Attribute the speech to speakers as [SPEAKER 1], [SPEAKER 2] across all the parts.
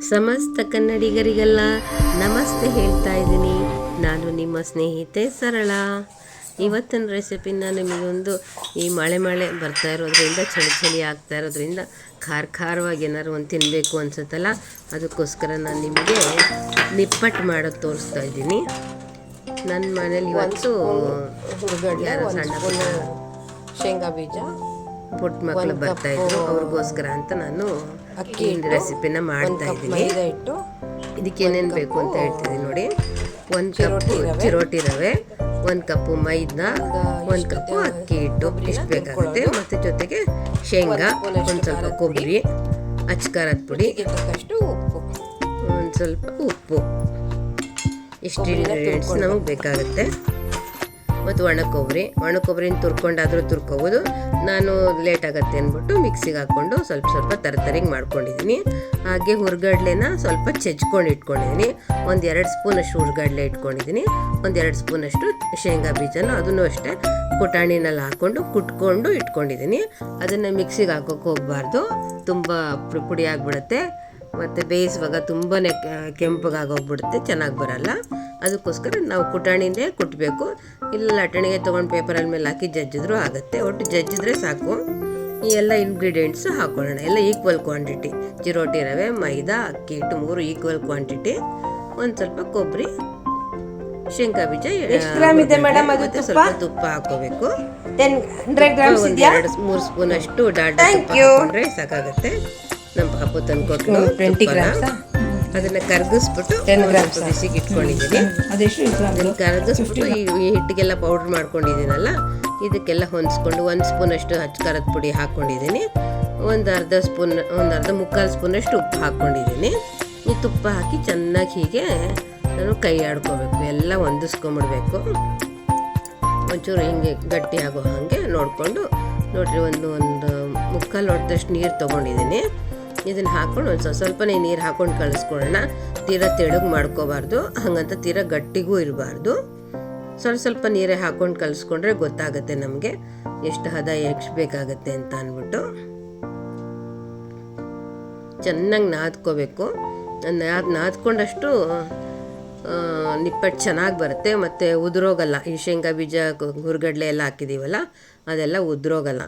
[SPEAKER 1] ಸಮಸ್ತ ಕನ್ನಡಿಗರಿಗೆಲ್ಲ ನಮಸ್ತೆ ಹೇಳ್ತಾ ಇದ್ದೀನಿ. ನಾನು ನಿಮ್ಮ ಸ್ನೇಹಿತೆ ಸರಳ. ಇವತ್ತಿನ ರೆಸಿಪಿನ ನಿಮಗೊಂದು ಈ ಮಳೆ ಮಳೆ ಬರ್ತಾ ಇರೋದ್ರಿಂದ ಚಳಿ ಚಳಿ ಆಗ್ತಾ ಇರೋದ್ರಿಂದ ಖಾರ ಖಾರವಾಗಿ ಏನಾದ್ರು ಒಂದು ತಿನ್ನಬೇಕು ಅನಿಸುತ್ತಲ್ಲ ಅದಕ್ಕೋಸ್ಕರ ನಾನು ನಿಮಗೆ ನಿಪ್ಪಟ್ಟು ಮಾಡೋದು ತೋರಿಸ್ತಾ ಇದ್ದೀನಿ. ನನ್ನ ಮನೇಲಿ ಇವತ್ತು ಯಾರೋ ಸಣ್ಣ
[SPEAKER 2] ಶೇಂಗಾ ಬೀಜ.
[SPEAKER 1] ಪುಟ್ಟ ಮಕ್ಕಳು ಬರ್ತಾ ಇದ್ರು. ಅವ್ರಿಗೋಸ್ಕರ ಅಂತ ನಾನು
[SPEAKER 2] ಅಕ್ಕಿ
[SPEAKER 1] ರೆಸಿಪಿನ ಮಾಡ್ತಾ ಇದ್ದೀನಿ. ಇದಕ್ಕೆ ಏನೇನು ಬೇಕು ಅಂತ ಹೇಳ್ತೀನಿ ನೋಡಿ. ಒಂದು ಕಪ್ಪು ಚಿರೋಟಿ ರವೆ. ಒಂದು ಕಪ್ಪು ಮೈದಾ ಒಂದು ಕಪ್ಪು ಅಕ್ಕಿ ಹಿಟ್ಟು ಇಷ್ಟು ಬೇಕಾಗುತ್ತೆ ಮತ್ತು ಜೊತೆಗೆ ಶೇಂಗಾ ಒಂದು ಸ್ವಲ್ಪ ಕೊಬ್ಬರಿ ಅಚ್ಕಾರದ ಪುಡಿ.
[SPEAKER 2] ಅಷ್ಟು ಉಪ್ಪು.
[SPEAKER 1] ಒಂದು ಸ್ವಲ್ಪ ಉಪ್ಪು. ಇಷ್ಟು ಇಂಗ್ರೀಡಿಯೆಂಟ್ಸ್ ನಮಗೆ ಬೇಕಾಗುತ್ತೆ. ಮತ್ತು ಒಣ ಕೊಬ್ಬರಿ ಒಣ ಕೊಬ್ಬರಿನ ತುರ್ಕೊಂಡಾದರೂ ತುರ್ಕೋಬೋದು. ನಾನು ಲೇಟ್ ಆಗುತ್ತೆ ಅಂದ್ಬಿಟ್ಟು ಮಿಕ್ಸಿಗೆ ಹಾಕ್ಕೊಂಡು ಸ್ವಲ್ಪ ಸ್ವಲ್ಪ ತರತರಿಗೆ ಮಾಡ್ಕೊಂಡಿದ್ದೀನಿ ಹಾಗೆ ಹುರ್ಗಡ್ಲೆನ ಸ್ವಲ್ಪ ಚೆಜ್ಕೊಂಡು ಇಟ್ಕೊಂಡಿದ್ದೀನಿ ಒಂದು ಎರಡು ಸ್ಪೂನಷ್ಟು ಹುರ್ಗಡ್ಲೆ ಇಟ್ಕೊಂಡಿದ್ದೀನಿ ಒಂದು ಎರಡು ಸ್ಪೂನಷ್ಟು ಶೇಂಗಾ ಬೀಜನ ಅದನ್ನು ಅಷ್ಟೇ. ಕುಟಾಣಿನಲ್ಲಿ ಹಾಕ್ಕೊಂಡು ಕುಟ್ಕೊಂಡು ಇಟ್ಕೊಂಡಿದ್ದೀನಿ ಅದನ್ನು ಮಿಕ್ಸಿಗೆ ಹಾಕೋಕೆ ಹೋಗಬಾರ್ದು. ತುಂಬ ಪುಡಿ ಆಗಿಬಿಡುತ್ತೆ. ಮತ್ತು ಬೇಯಿಸುವಾಗ ತುಂಬಾ ಕೆಂಪಗಾಗೋಗ್ಬಿಡುತ್ತೆ ಚೆನ್ನಾಗಿ ಬರಲ್ಲ. ಅದಕ್ಕೋಸ್ಕರ ನಾವು ಕುಟಾಣಿನೇ ಕುಟ್ಟಬೇಕು ಇಲ್ಲ ಲಟ್ಟಣಿಗೆ ತೊಗೊಂಡು ಪೇಪರಲ್ಲಿ ಮೇಲೆ ಹಾಕಿ ಜಜ್ಜಿದ್ರೂ ಆಗುತ್ತೆ. ಒಟ್ಟು ಜಜ್ಜಿದ್ರೆ ಸಾಕು. ಈ ಎಲ್ಲ ಇಂಗ್ರೀಡಿಯೆಂಟ್ಸು ಹಾಕೊಳ್ಳೋಣ. ಎಲ್ಲ ಈಕ್ವಲ್ ಕ್ವಾಂಟಿಟಿ ಚಿರೋಟಿ ರವೆ ಮೈದಾ ಅಕ್ಕಿ ಹಿಟ್ಟು ಮೂರು ಈಕ್ವಲ್ ಕ್ವಾಂಟಿಟಿ ಒಂದು ಸ್ವಲ್ಪ ಕೊಬ್ಬರಿ ಶೇಂಗಾ ಬೀಜ
[SPEAKER 2] ಅದು
[SPEAKER 1] ಸ್ವಲ್ಪ ತುಪ್ಪ ಹಾಕೋಬೇಕು. ಒಂದು ಎರಡು ಮೂರು ಸ್ಪೂನ್ ಅಷ್ಟು ಹಾಕೊಂಡ್ರೆ ಸಾಕಾಗುತ್ತೆ. ನಮ್ಮ ಪಾಪು ತಂದು ಕೊಟ್ಟು
[SPEAKER 2] ಟ್ವೆಂಟಿ ಗ್ರಾಮ್ಸ್
[SPEAKER 1] ಅದನ್ನ ಕರಗಿಸ್ಬಿಟ್ಟು
[SPEAKER 2] ಟೆನ್
[SPEAKER 1] ಗ್ರಾಮ್ಸ್ ಬಿಸಿಗೆ ಇಟ್ಕೊಂಡಿದ್ದೀನಿ ಅದನ್ನ ಕರಗಿಸ್ಬಿಟ್ಟು ಈ ಹಿಟ್ಟಿಗೆಲ್ಲ ಪೌಡ್ರ್ ಮಾಡ್ಕೊಂಡಿದ್ದೀನಲ್ಲ ಇದಕ್ಕೆಲ್ಲ ಹೊಂದಿಸ್ಕೊಂಡು ಒಂದು ಸ್ಪೂನ್ ಅಷ್ಟು ಹಚ್ಕಾರದ ಪುಡಿ ಹಾಕ್ಕೊಂಡಿದ್ದೀನಿ ಒಂದು ಅರ್ಧ ಸ್ಪೂನ್ ಒಂದು ಅರ್ಧ ಮುಕ್ಕಾಲು ಸ್ಪೂನಷ್ಟು ಉಪ್ಪು ಹಾಕ್ಕೊಂಡಿದ್ದೀನಿ ಈ ತುಪ್ಪ ಹಾಕಿ ಚೆನ್ನಾಗಿ ಹೀಗೆ ನಾನು ಕೈ ಆಡ್ಕೋಬೇಕು ಎಲ್ಲ ಹೊಂದಿಸ್ಕೊಂಬಿಡ್ಬೇಕು. ಒಂಚೂರು ಹಿಂಗೆ ಗಟ್ಟಿ ಆಗೋ ಹಾಗೆ ನೋಡಿಕೊಂಡು ನೋಡ್ರಿ ಒಂದು ಒಂದು ಮುಕ್ಕಾಲು ಹೊಡೆದಷ್ಟು ನೀರು ತೊಗೊಂಡಿದ್ದೀನಿ ಇದನ್ನು ಹಾಕ್ಕೊಂಡು ಒಂದು ಸ್ವಲ್ಪ ಸ್ವಲ್ಪನೇ ನೀರು ಹಾಕೊಂಡು ಕಳಿಸ್ಕೊಳ್ಳೋಣ. ತೀರಾ ತೆಳುಗೆ ಮಾಡ್ಕೋಬಾರ್ದು. ಹಾಗಂತ ತೀರಾ ಗಟ್ಟಿಗೂ ಇರಬಾರ್ದು. ಸ್ವಲ್ಪ ಸ್ವಲ್ಪ ನೀರೇ ಹಾಕೊಂಡು ಕಲಿಸ್ಕೊಂಡ್ರೆ ಗೊತ್ತಾಗುತ್ತೆ ನಮಗೆ. ಎಷ್ಟು ಹದ, ಎಷ್ಟು ಬೇಕಾಗತ್ತೆ ಅಂತ ಅಂದ್ಬಿಟ್ಟು ಚೆನ್ನಾಗಿ ನಾದ್ಕೋಬೇಕು. ನಾದ್ ನಾದ್ಕೊಂಡಷ್ಟು ನಿಪ್ಪಟ್ಟು ಚೆನ್ನಾಗಿ ಬರುತ್ತೆ. ಮತ್ತು ಉದುರೋಗಲ್ಲ. ಈ ಶೇಂಗಾ ಬೀಜ ಹುರ್ಗಡ್ಲೆ ಎಲ್ಲ ಹಾಕಿದ್ದೀವಲ್ಲ ಅದೆಲ್ಲ ಉದುರೋಗಲ್ಲ.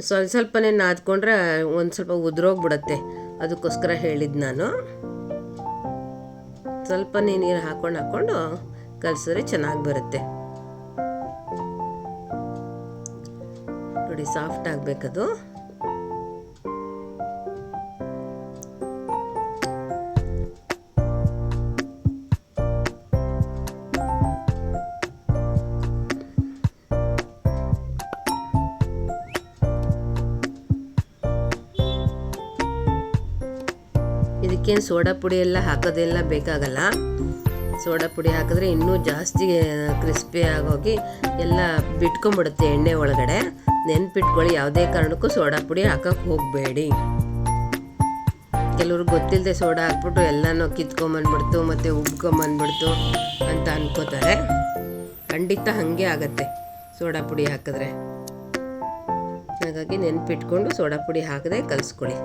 [SPEAKER 1] ಸ್ವಲ್ಪ ಸ್ವಲ್ಪನೇ ನಾದ್ಕೊಂಡ್ರೆ ಒಂದು ಸ್ವಲ್ಪ ಉದುರೋಗ್ಬಿಡತ್ತೆ. ಅದಕ್ಕೋಸ್ಕರ ಹೇಳಿದ್ದು ನಾನು. ಸ್ವಲ್ಪನೇ ನೀರು ಹಾಕೊಂಡು ಹಾಕ್ಕೊಂಡು ಕಲಸಿದ್ರೆ ಚೆನ್ನಾಗಿ ಬರುತ್ತೆ. ನೋಡಿ ಸಾಫ್ಟ್ ಆಗಬೇಕದು. ಇದಕ್ಕೇನು ಸೋಡಾ ಪುಡಿ ಎಲ್ಲ ಹಾಕೋದೆಲ್ಲ ಬೇಕಾಗಲ್ಲ. ಸೋಡಾ ಪುಡಿ ಹಾಕಿದ್ರೆ ಇನ್ನೂ ಜಾಸ್ತಿ ಕ್ರಿಸ್ಪಿ ಆಗೋಗಿ ಎಲ್ಲ ಬಿಟ್ಕೊಂಬಿಡುತ್ತೆ ಎಣ್ಣೆ ಒಳಗಡೆ. ನೆನ್ಪಿಟ್ಕೊಳ್ಳಿ, ಯಾವುದೇ ಕಾರಣಕ್ಕೂ ಸೋಡಾ ಪುಡಿ ಹಾಕಕ್ಕೆ ಹೋಗಬೇಡಿ. ಕೆಲವ್ರಿಗೆ ಗೊತ್ತಿಲ್ಲದೆ ಸೋಡಾ ಹಾಕ್ಬಿಟ್ಟು ಎಲ್ಲನೂ ಕಿತ್ಕೊಂಬಂದ್ಬಿಡ್ತು, ಮತ್ತು ಉಬ್ಕೊಂಬಂದ್ಬಿಡ್ತು ಅಂತ ಅನ್ಕೋತಾರೆ. ಖಂಡಿತ ಹಾಗೆ ಆಗತ್ತೆ ಸೋಡಾ ಪುಡಿ ಹಾಕಿದ್ರೆ. ಹಾಗಾಗಿ ನೆನ್ಪಿಟ್ಕೊಂಡು ಸೋಡಾ ಪುಡಿ ಹಾಕದೆ ಕಲಿಸ್ಕೊಳ್ಳಿ.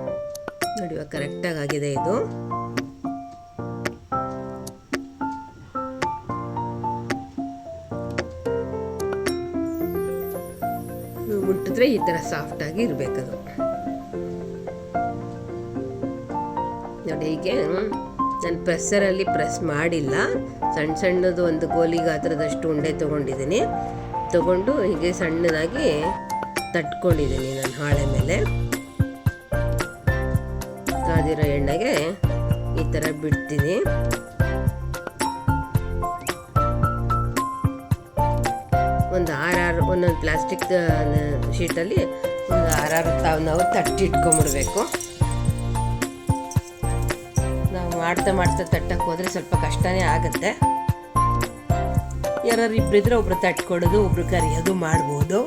[SPEAKER 1] ನೋಡಿ ಇವಾಗ ಕರೆಕ್ಟಾಗಿ ಆಗಿದೆ ಇದು. ಮುಟ್ಟಿದ್ರೆ ಈ ಥರ ಸಾಫ್ಟಾಗಿ ಇರಬೇಕದು ನೋಡಿ ಹೀಗೆ ನಾನು ಪ್ರೆಸ್ಸರಲ್ಲಿ ಪ್ರೆಸ್ ಮಾಡಿಲ್ಲ. ಸಣ್ಣ ಸಣ್ಣದು ಒಂದು ಗೋಲಿ ಗಾತ್ರದಷ್ಟು ಉಂಡೆ ತೊಗೊಂಡಿದ್ದೀನಿ. ತಗೊಂಡು ಹೀಗೆ ಸಣ್ಣದಾಗಿ ತಟ್ಕೊಂಡಿದ್ದೀನಿ ನಾನು ಹಾಳೆ ಮೇಲೆ. ಕಾದಿರೋ ಎಣ್ಣೆಗೆ ಈ ಥರ ಬಿಡ್ತೀನಿ. ಒಂದು ಆರಾರು, ಒಂದೊಂದು ಪ್ಲಾಸ್ಟಿಕ್ ಶೀಟಲ್ಲಿ ಒಂದು ಆರಾರು ತಾವು ನಾವು ತಟ್ಟಿಟ್ಕೊಂಬಿಡ್ಬೇಕು ನಾವು ಮಾಡ್ತಾ ಮಾಡ್ತಾ ತಟ್ಟಕ್ಕೆ ಹೋದರೆ ಸ್ವಲ್ಪ ಕಷ್ಟನೇ ಆಗುತ್ತೆ. ಯಾರು ಇಬ್ಬರಿದ್ರೆ ಒಬ್ರು ತಟ್ಕೊಡೋದು ಒಬ್ರು ಕರಿಯೋದು ಮಾಡ್ಬೋದು.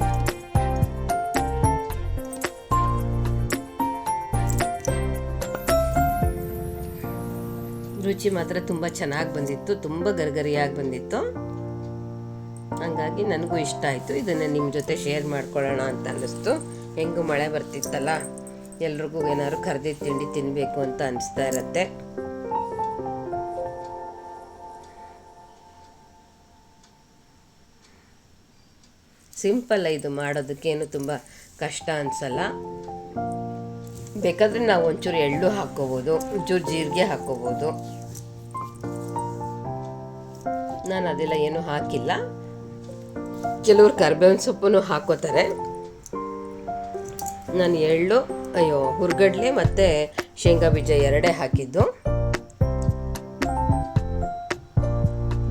[SPEAKER 1] ರುಚಿ ಮಾತ್ರ ತುಂಬ ಚೆನ್ನಾಗಿ ಬಂದಿತ್ತು, ತುಂಬ ಗರಿಗರಿಯಾಗಿ ಬಂದಿತ್ತು. ಹಂಗಾಗಿ ನನಗೂ ಇಷ್ಟ ಆಯಿತು, ಇದನ್ನು ನಿಮ್ಮ ಜೊತೆ ಶೇರ್ ಮಾಡ್ಕೊಳ್ಳೋಣ ಅಂತ ಅನ್ನಿಸ್ತು. ಹೆಂಗೂ ಮಳೆ ಬರ್ತಿತ್ತಲ್ಲ, ಎಲ್ರಿಗೂ ಏನಾದ್ರು ಕರೆದಿದ್ದ ತಿಂಡಿ ತಿನ್ನಬೇಕು ಅಂತ ಅನಿಸ್ತಾ ಇರತ್ತೆ. ಸಿಂಪಲ್ ಇದು ಮಾಡೋದಕ್ಕೇನು ತುಂಬ ಕಷ್ಟ ಅನಿಸಲ್ಲ. ಬೇಕಾದರೆ ನಾವು ಒಂಚೂರು ಎಳ್ಳು ಹಾಕ್ಕೋಬೋದು, ಒಂಚೂರು ಜೀರಿಗೆ ಹಾಕ್ಕೋಬೋದು. ನಾನು ಅದೆಲ್ಲ ಏನೂ ಹಾಕಿಲ್ಲ. ಕೆಲವರು ಕರ್ಬೇವಿನ ಸೊಪ್ಪನ್ನು ಹಾಕೋತಾರೆ ನಾನು ಎಳ್ಳು, ಅಯ್ಯೋ, ಹುರ್ಗಡ್ಲೆ ಮತ್ತು ಶೇಂಗಾ ಬೀಜ ಎರಡೇ ಹಾಕಿದ್ದು.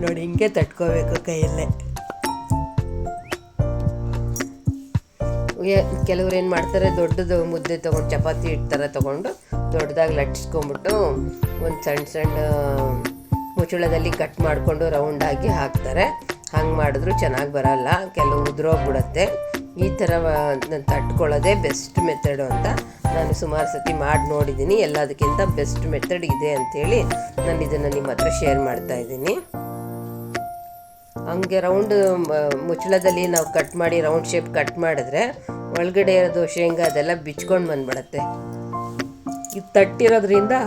[SPEAKER 1] ನೋಡಿ, ಹಿಂಗೆ ತಟ್ಕೋಬೇಕು ಕೈಯಲ್ಲೇ. ಕೆಲವ್ರು ಏನು ಮಾಡ್ತಾರೆ, ದೊಡ್ಡದು ಮುದ್ದೆ ತೊಗೊಂಡು, ಚಪಾತಿ ಹಿಟ್ಟು ಥರ ತೊಗೊಂಡು ದೊಡ್ಡದಾಗಿ ಲಟ್ಟಿಸ್ಕೊಂಬಿಟ್ಟು ಒಂದು ಸಣ್ಣ ಸಣ್ಣ ಮುಚ್ಚಳದಲ್ಲಿ ಕಟ್ ಮಾಡಿಕೊಂಡು ರೌಂಡಾಗಿ ಹಾಕ್ತಾರೆ. ಹಂಗೆ ಮಾಡಿದ್ರು ಚೆನ್ನಾಗಿ ಬರಲ್ಲ. ಕೆಲವು ಉದುರೋಗ್ಬಿಡುತ್ತೆ. ಈ ಥರ ತಟ್ಕೊಳ್ಳೋದೇ ಬೆಸ್ಟ್ ಮೆಥಡು ಅಂತ ನಾನು ಸುಮಾರು ಸತಿ ಮಾಡಿ ನೋಡಿದ್ದೀನಿ ಎಲ್ಲದಕ್ಕಿಂತ ಬೆಸ್ಟ್ ಮೆಥಡ್ ಇದೆ ಅಂಥೇಳಿ ನಾನು ಇದನ್ನು ನಿಮ್ಮ ಹತ್ರ ಶೇರ್ ಮಾಡ್ತಾ ಇದ್ದೀನಿ. ಹಂಗೆ ರೌಂಡ್ ಮುಚ್ಚಳದಲ್ಲಿ ನಾವು ಕಟ್ ಮಾಡಿ ರೌಂಡ್ ಶೇಪ್ ಕಟ್ ಮಾಡಿದ್ರೆ ಒಳಗಡೆ ಇರೋದು ಶೇಂಗಾ ಅದೆಲ್ಲ ಬಿಚ್ಕೊಂಡು ಬಂದ್ಬಿಡತ್ತೆ. ಇದು ತಟ್ಟಿರೋದ್ರಿಂದ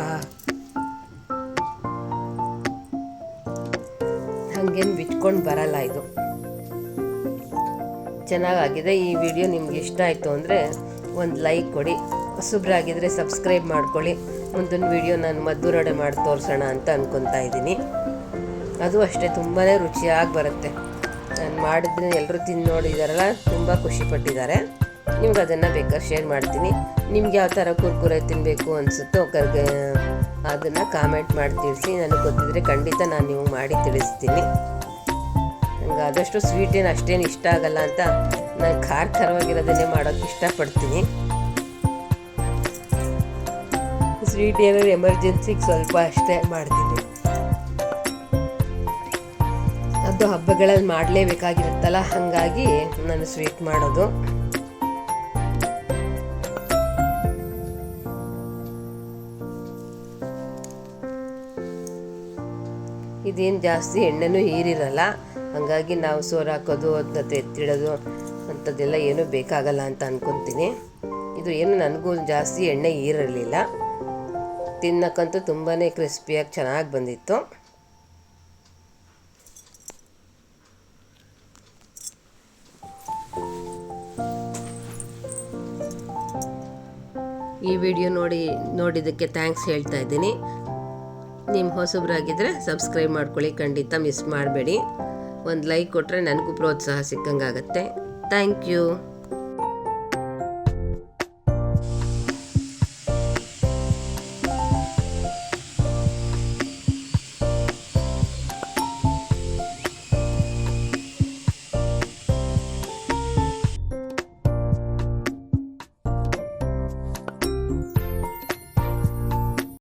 [SPEAKER 1] ಹಂಗೇನು ಬಿಟ್ಕೊಂಡು ಬರಲ್ಲ ಇದು. ಚೆನ್ನಾಗಾಗಿದೆ. ಈ ವಿಡಿಯೋ ನಿಮ್ಗೆ ಇಷ್ಟ ಆಯಿತು ಅಂದರೆ ಒಂದು ಲೈಕ್ ಕೊಡಿ. ಹೊಸಬ್ರಾಗಿದ್ದರೆ ಸಬ್ಸ್ಕ್ರೈಬ್ ಮಾಡ್ಕೊಳ್ಳಿ. ಮುಂದಿನ ವಿಡಿಯೋ ನಾನು ಮದ್ದೂರಡೆ ಮಾಡಿ ತೋರಿಸೋಣ ಅಂತ ಅಂದ್ಕೊತಾ ಇದ್ದೀನಿ. ಅದು ಅಷ್ಟೇ ತುಂಬಾ ರುಚಿಯಾಗಿ ಬರುತ್ತೆ. ನಾನು ಮಾಡಿದ್ರೆ ಎಲ್ಲರೂ ತಿಂದು ನೋಡಿದಾರಲ್ಲ, ತುಂಬ ಖುಷಿಪಟ್ಟಿದ್ದಾರೆ ನಿಮ್ಗೆ ಅದನ್ನು ಬೇಕಾದ್ರೆ ಶೇರ್ ಮಾಡ್ತೀನಿ. ನಿಮ್ಗೆ ಯಾವ ಥರ ಕುರ್ಕುರೆ ತಿನ್ನಬೇಕು ಅನಿಸುತ್ತೋ, ಕರ್ಗೆ ಅದನ್ನು ಕಾಮೆಂಟ್ ಮಾಡಿ ತಿಳಿಸಿ ನನಗೆ ಗೊತ್ತಿದ್ರೆ ಖಂಡಿತ ನಾನು ನೀವು ಮಾಡಿ ತಿಳಿಸ್ತೀನಿ. ನಂಗೆ ಆದಷ್ಟು ಸ್ವೀಟ್ ಏನು ಅಷ್ಟೇನು ಇಷ್ಟ ಆಗಲ್ಲ ಅಂತ ನಾನು ಖಾರ ಥರವಾಗಿರೋದನ್ನೇ ಮಾಡೋಕ್ಕೆ ಇಷ್ಟಪಡ್ತೀನಿ. ಸ್ವೀಟ್ ಏನಾದ್ರು ಎಮರ್ಜೆನ್ಸಿಗೆ ಸ್ವಲ್ಪ ಅಷ್ಟೇ ಮಾಡ್ತೀನಿ. ಅದು ಹಬ್ಬಗಳಲ್ಲಿ ಮಾಡಲೇಬೇಕಾಗಿರುತ್ತಲ್ಲ, ಹಾಗಾಗಿ ನಾನು ಸ್ವೀಟ್ ಮಾಡೋದು. ಇದೇನು ಜಾಸ್ತಿ ಎಣ್ಣೆನೂ ಹೀರಿರಲ್ಲ. ಹಾಗಾಗಿ ನಾವು ಸೋರು ಹಾಕೋದು ಅದನ್ನ ಎತ್ತಿಡೋದು ಅಂಥದ್ದೆಲ್ಲ ಏನೂ ಬೇಕಾಗಲ್ಲ ಅಂತ ಅಂದ್ಕೊತೀನಿ ಇದು ಏನು ನನಗೂ ಜಾಸ್ತಿ ಎಣ್ಣೆ ಹೀರಿರಲಿಲ್ಲ. ತಿನ್ನಕ್ಕಂತೂ ತುಂಬಾ ಕ್ರಿಸ್ಪಿಯಾಗಿ ಚೆನ್ನಾಗಿ ಬಂದಿತ್ತು. ಈ ವಿಡಿಯೋ ನೋಡಿ, ನೋಡಿದ್ದಕ್ಕೆ ಥ್ಯಾಂಕ್ಸ್ ಹೇಳ್ತಾ ಇದ್ದೀನಿ. ನಿಮ್ಮ ಹೊಸಬ್ರಾಗಿದ್ದರೆ ಸಬ್ಸ್ಕ್ರೈಬ್ ಮಾಡ್ಕೊಳ್ಳಿ. ಖಂಡಿತ ಮಿಸ್ ಮಾಡಬೇಡಿ. ಒಂದು ಲೈಕ್ ಕೊಟ್ಟರೆ ನನಗೂ ಪ್ರೋತ್ಸಾಹ ಸಿಕ್ಕಂಗಾಗತ್ತೆ. Thank you